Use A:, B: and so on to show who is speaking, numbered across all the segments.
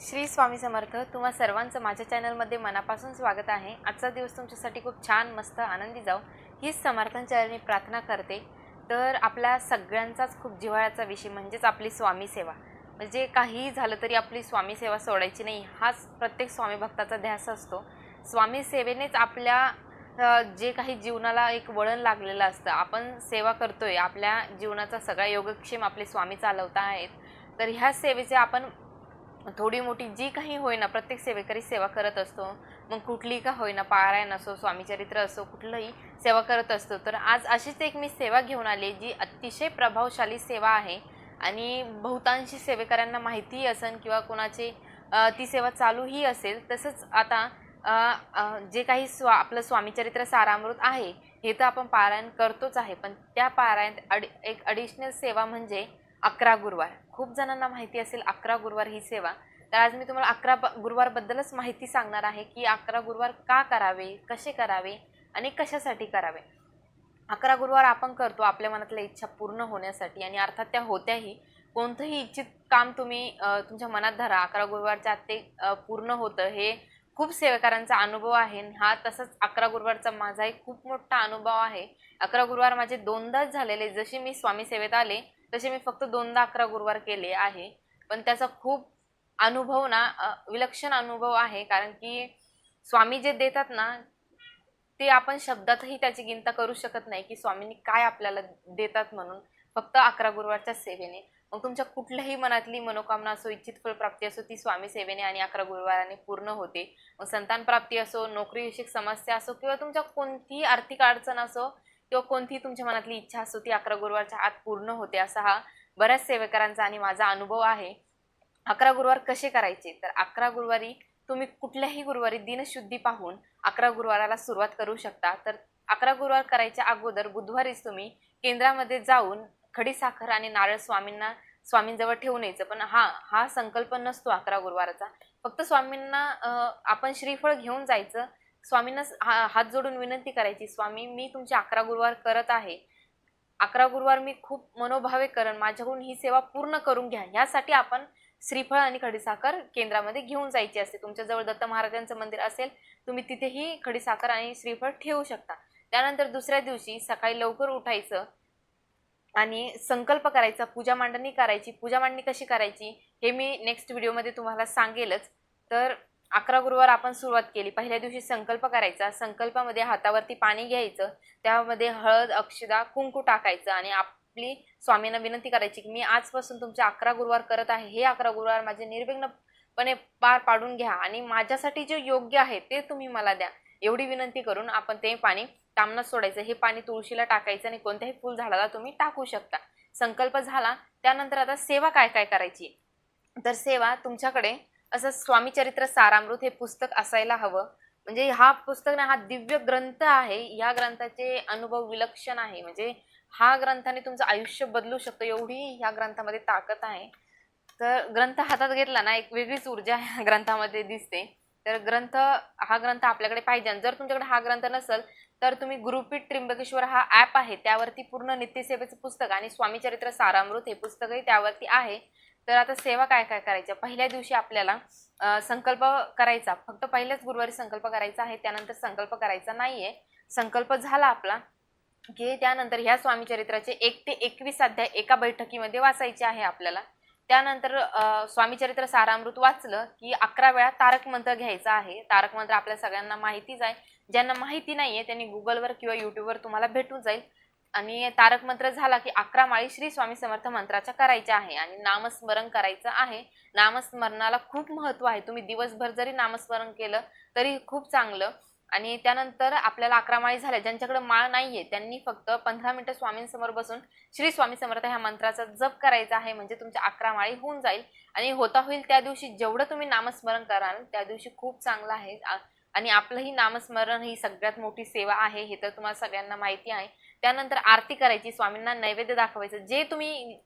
A: श्री स्वामी समर्थ तुम्हा सर्वांचं माझ्या चॅनलमध्ये मनापासून स्वागत आहे. आजचा दिवस तुमच्यासाठी खूप छान मस्त आनंदी जाऊ हीच समर्थांच्या मी प्रार्थना करते. तर आपल्या सगळ्यांचाच खूप जिव्हाळ्याचा विषय म्हणजेच आपली स्वामी सेवा. म्हणजे काहीही झालं तरी आपली स्वामी सेवा सोडायची नाही हाच प्रत्येक स्वामी भक्ताचा ध्यास असतो. स्वामी सेवेनेच आपल्या जे काही जीवनाला एक वळण लागलेलं असतं. आपण सेवा करतोय आपल्या जीवनाचा सगळा योगक्षेम आपले स्वामी चालवता आहेत. तर ह्या सेवेचे आपण थोडी मोठी जी काही होईना प्रत्येक सेवेकरी सेवा करत असतो. मग कुठली का होईना पारायण असो स्वामीचरित्र असो कुठलंही सेवा करत असतो. तर आज अशीच एक मी सेवा घेऊन आली जी अतिशय प्रभावशाली सेवा आहे. आणि बहुतांशी सेवेकऱ्यांना माहितीही असेल किंवा कोणाची ती सेवा चालूही असेल. तसंच आता जे काही स्वा आपलं स्वामीचरित्र सारामृत आहे हे तर आपण पारायण करतोच आहे. पण त्या पारायण अडि एक अडिशनल सेवा म्हणजे अकरा गुरुवार. खूप जणांना माहिती असेल अकरा गुरुवार ही सेवा. तर आज मी तुम्हाला अकरा गुरुवारबद्दलच माहिती सांगणार आहे की अकरा गुरुवार का करावे कसे करावे आणि कशासाठी करावे. अकरा गुरुवार आपण करतो आपल्या मनातल्या इच्छा पूर्ण होण्यासाठी आणि अर्थात त्या होत्याही. कोणतंही इच्छित काम तुम्ही तुमच्या मनात धरा. अकरा गुरुवारच्या आत ते पूर्ण होतं हे खूप सेवेकरांचा अनुभव आहे आणि हा तसंच अकरा गुरुवारचा माझा एक खूप मोठा अनुभव आहे. अकरा गुरुवार माझे दोनदाच झालेले. जसे मी स्वामी सेवेत आले तसे मी फक्त दोनदा अकरा गुरुवार केले आहे. पण त्याचा खूप अनुभव ना विलक्षण अनुभव आहे. कारण की स्वामी जे देतात ना ते आपण शब्दातही त्याची गिनता करू शकत नाही की स्वामींनी काय आपल्याला देतात म्हणून. फक्त अकरा गुरुवारच्या सेवेने. मग तुमच्या कुठल्याही मनातली मनोकामना असो इच्छित फलप्राप्ती असो ती स्वामी सेवेने आणि अकरा गुरुवाराने पूर्ण होते. मग संतान प्राप्ती असो नोकरीविषयक समस्या असो किंवा तुमच्या कोणतीही आर्थिक अडचण असो किंवा कोणतीही तुमच्या मनातली इच्छा असो ती अकरा गुरुवारच्या आत पूर्ण होते असा हा बऱ्याच सेवेकरांचा आणि माझा अनुभव आहे. अकरा गुरुवार कसे करायचे? तर अकरा गुरुवारी तुम्ही कुठल्याही गुरुवारी दिनशुद्धी पाहून अकरा गुरुवाराला सुरुवात करू शकता. तर अकरा गुरुवार करायच्या अगोदर बुधवारीच तुम्ही केंद्रामध्ये जाऊन खडी साखर आणि नारळ स्वामींना स्वामींजवळ ठेवून यायचं. पण हा हा संकल्प नसतो अकरा गुरुवाराचा. फक्त स्वामींना आपण श्रीफळ घेऊन जायचं. स्वामींना हा हात जोडून विनंती करायची स्वामी मी तुमचे अकरा गुरुवार करत आहे. अकरा गुरुवार मी खूप मनोभावे करण माझ्याकडून ही सेवा पूर्ण करून घ्या. यासाठी आपण श्रीफळ आणि खडीसाखर केंद्रामध्ये घेऊन जायची असते. तुमच्याजवळ दत्त महाराजांचं मंदिर असेल तुम्ही तिथेही खडीसाखर आणि श्रीफळ ठेवू शकता. त्यानंतर दुसऱ्या दिवशी सकाळी लवकर उठायचं आणि संकल्प करायचा पूजा मांडणी करायची. पूजा मांडणी कशी करायची हे मी नेक्स्ट व्हिडिओमध्ये तुम्हाला सांगेलच. तर अकरा गुरुवार आपण सुरुवात केली. पहिल्या दिवशी संकल्प करायचा. संकल्पामध्ये हातावरती पाणी घ्यायचं. त्यामध्ये हळद अक्षदा कुंकू टाकायचं आणि आपली स्वामींना विनंती करायची की मी आजपासून तुमचे अकरा गुरुवार करत आहे. हे अकरा गुरुवार माझे निर्विघ्नपणे पार पाडून घ्या आणि माझ्यासाठी जे योग्य आहे ते तुम्ही मला द्या. एवढी विनंती करून आपण ते पाणी तामनात सोडायचं. हे पाणी तुळशीला टाकायचं आणि कोणत्याही फुल झाडाला तुम्ही टाकू शकता. संकल्प झाला. त्यानंतर आता सेवा काय काय करायची? तर सेवा तुमच्याकडे असं स्वामी चरित्र सारामृत हे पुस्तक असायला हवं. म्हणजे हा पुस्तक ना हा दिव्य ग्रंथ आहे. या ग्रंथाचे अनुभव विलक्षण आहे. म्हणजे हा ग्रंथाने तुमचं आयुष्य बदलू शकतो. एवढी ह्या ग्रंथामध्ये ताकद आहे. तर ग्रंथ हातात घेतला ना एक वेगळीच ऊर्जा ह्या ग्रंथामध्ये दिसते. तर ग्रंथ हा ग्रंथ आपल्याकडे पाहिजे. जर तुमच्याकडे हा ग्रंथ नसेल तर तुम्ही गुरुपीठ त्र्यंबकेश्वर हा ॲप आहे. त्यावरती पूर्ण नित्यसेवेचं पुस्तक आणि स्वामीचरित्र सारामृत हे पुस्तकही त्यावरती आहे. तर आता सेवा काय काय करायच्या? पहिल्या दिवशी आपल्याला संकल्प करायचा. फक्त पहिल्याच गुरुवारी संकल्प करायचा आहे त्यानंतर संकल्प करायचा नाहीये. संकल्प झाला आपला की त्यानंतर ह्या स्वामी चरित्राचे एक ते एकवीस अध्याय एका बैठकीमध्ये वाचायचे आहे आपल्याला. त्यानंतर स्वामी स्वामीचरित्र सारामृत वाचलं की अकरा वेळा तारक मंत्र घ्यायचा आहे. तारक मंत्र आपल्या सगळ्यांना माहितीच आहे. ज्यांना माहिती नाहीये त्यांनी गुगलवर किंवा युट्यूबवर तुम्हाला भेटून जाईल. आणि तारक मंत्र झाला की अकरा माळी श्री स्वामी समर्थ मंत्राच्या करायच्या आहे आणि नामस्मरण करायचं आहे. नामस्मरणाला खूप महत्त्व आहे. तुम्ही दिवसभर जरी नामस्मरण केलं तरी खूप चांगलं. आणि त्यानंतर आपल्याला अकरा माळी झाल्या. ज्यांच्याकडे माळ नाहीये त्यांनी फक्त पंधरा मिनिटं स्वामींसमोर बसून श्री स्वामी समर्थ ह्या मंत्राचा जप करायचा आहे. म्हणजे तुमच्या अकरा माळी होऊन जाईल. आणि होता होईल त्या दिवशी जेवढं तुम्ही नामस्मरण कराल त्या दिवशी खूप चांगलं आहे. आणि आपलंही नामस्मरण ही सगळ्यात मोठी सेवा आहे हे तर तुम्हाला सगळ्यांना माहिती आहे. त्यानंतर आरती करायची स्वामींना नैवेद्य दाखवायचं. जे तुम्ही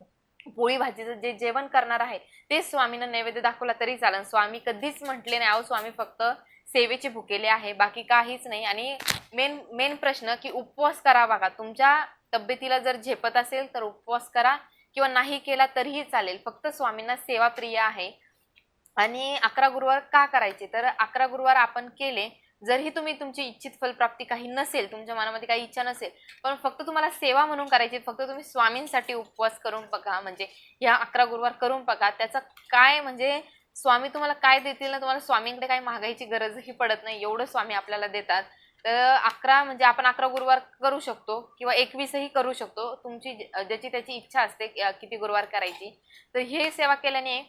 A: पोळी भाजीचं जे जेवण करणार आहे ते स्वामींना नैवेद्य दाखवला तरी चालेल. स्वामी कधीच म्हटले नाही अहो स्वामी फक्त सेवेचे भुकेले आहे बाकी काहीच नाही. आणि मेन मेन प्रश्न की उपवास करा बघा. तुमच्या तब्येतीला जर झेपत असेल तर उपवास करा किंवा नाही केला तरीही चालेल. फक्त स्वामींना सेवा प्रिय आहे. आणि अकरा गुरुवार का करायचे? तर अकरा गुरुवार आपण केले जरही तुम्ही तुमची इच्छित फलप्राप्ती काही नसेल तुमच्या मनामध्ये काही इच्छा नसेल पण फक्त तुम्हाला सेवा म्हणून करायची फक्त तुम्ही स्वामींसाठी उपवास करून बघा म्हणजे ह्या अकरा गुरुवार करून बघा त्याचा काय म्हणजे स्वामी तुम्हाला काय देतील ना तुम्हाला स्वामींकडे काही मागायची गरजही पडत नाही एवढं स्वामी आपल्याला देतात. तर अकरा म्हणजे आपण अकरा गुरुवार करू शकतो किंवा एकवीसही करू शकतो तुमची ज्याची त्याची इच्छा असते किती गुरुवार करायची. तर हे सेवा केल्याने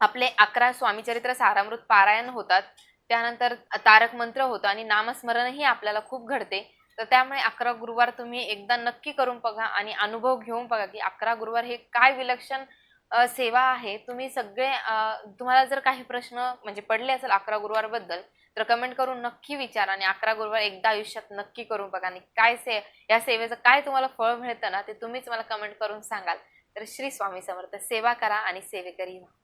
A: आपले अकरा स्वामीचरित्र सारामृत पारायण होतात. त्यानंतर तारक मंत्र होतं आणि नामस्मरणही आपल्याला खूप घडते. तर त्यामुळे अकरा गुरुवार तुम्ही एकदा नक्की करून बघा आणि अनुभव घेऊन बघा की अकरा गुरुवार हे काय विलक्षण सेवा आहे. तुम्ही सगळे तुम्हाला जर काही प्रश्न म्हणजे पडले असेल अकरा गुरुवारबद्दल तर कमेंट करून नक्की विचारा आणि अकरा गुरुवार एकदा आयुष्यात नक्की करून बघा आणि काय से या सेवेचं काय तुम्हाला फळ मिळतं ना ते तुम्हीच मला कमेंट करून सांगाल. तर श्री स्वामी समर्थ सेवा करा आणि सेवेकरी व्हा.